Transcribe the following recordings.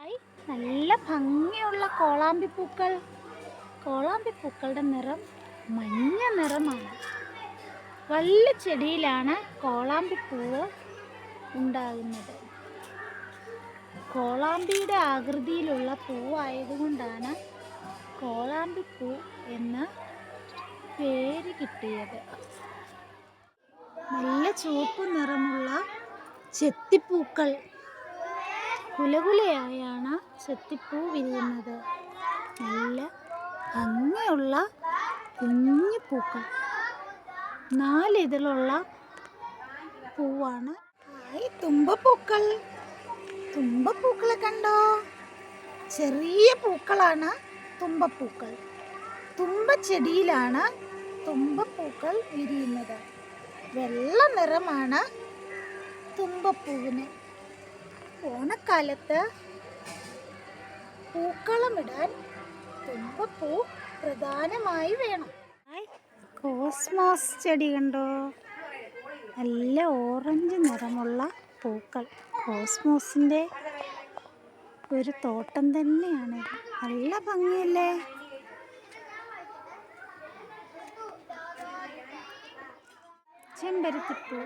Hi, നല്ല ഭംഗിയുള്ള കോളാമ്പിപ്പൂക്കൾ കോളാമ്പിപ്പൂക്കളുടെ നിറം മഞ്ഞ നിറമാണ്. വള്ളിച്ചെടിയിലാണ് കോളാമ്പിപ്പൂവ് ഉണ്ടാകുന്നത്. കോളാമ്പിയുടെ ആകൃതിയിലുള്ള പൂവായതുകൊണ്ടാണ് കോളാമ്പിപ്പൂ എന്ന് പേര് കിട്ടിയത്. നല്ല ചുവപ്പ് നിറമുള്ള ചെത്തിപ്പൂക്കൾ കുലകുലയായാണ് ചെത്തിപ്പൂ വിരിയുന്നത്. നല്ല ഭംഗിയുള്ള കുഞ്ഞു പൂക്കൾ. നാലിതിലുള്ള പൂവാണ് ഹായ് തുമ്പപ്പൂക്കൾ. തുമ്പപ്പൂക്കളെ കണ്ടോ? ചെറിയ പൂക്കളാണ് തുമ്പപ്പൂക്കൾ. തുമ്പച്ചെടിയിലാണ് തുമ്പപ്പൂക്കൾ വിരിയുന്നത്. വെള്ള നിറമാണ് തുമ്പപ്പൂവിന്. ഓണക്കാലത്ത് പൂക്കളമിടാൻ തുമ്പപ്പൂ പ്രധാനമായി വേണം. കോസ്മോസ് ചെടി കണ്ടോ? നല്ല ഓറഞ്ച് നിറമുള്ള പൂക്കൾ. കോസ്മോസിന്റെ ഒരു തോട്ടം തന്നെയാണ്. നല്ല ഭംഗിയല്ലേ? ചെമ്പരത്തിപ്പൂ.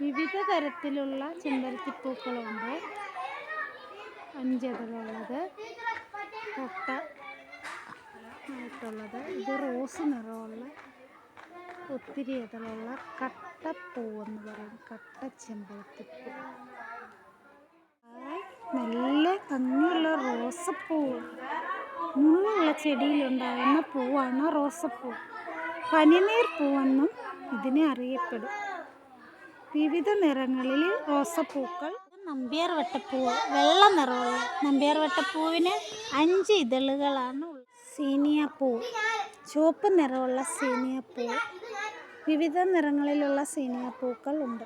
വിവിധ തരത്തിലുള്ള ചെമ്പരത്തിപ്പൂക്കളുണ്ട്. അഞ്ചതളുള്ളത് പൊട്ട ആയിട്ടുള്ളത്. ഇത് റോസ് നിറമുള്ള ഒത്തിരി ഇതളുള്ള കട്ടപ്പൂ എന്ന് പറയും. കട്ട ചെമ്പരത്തിപ്പൂ. നല്ല ഭംഗിയുള്ള റോസപ്പൂ. മുള്ളുള്ള ചെടിയിലുണ്ടാകുന്ന പൂവാണ് റോസപ്പൂ. പനിനീർ പൂവെന്നും ഇതിനെ അറിയപ്പെടും. വിവിധ നിറങ്ങളിൽ റോസപ്പൂക്കൾ. നമ്പ്യാർ വട്ടപ്പൂവ് വെള്ള നിറമുള്ള നമ്പ്യാർ വട്ടപ്പൂവിന് അഞ്ച് ഇതളുകളാണ് സീനിയ സീനിയപ്പൂ ചുവപ്പ് നിറമുള്ള സീനിയപ്പൂ വിവിധ നിറങ്ങളിലുള്ള സീനിയപ്പൂക്കൾ ഉണ്ട്.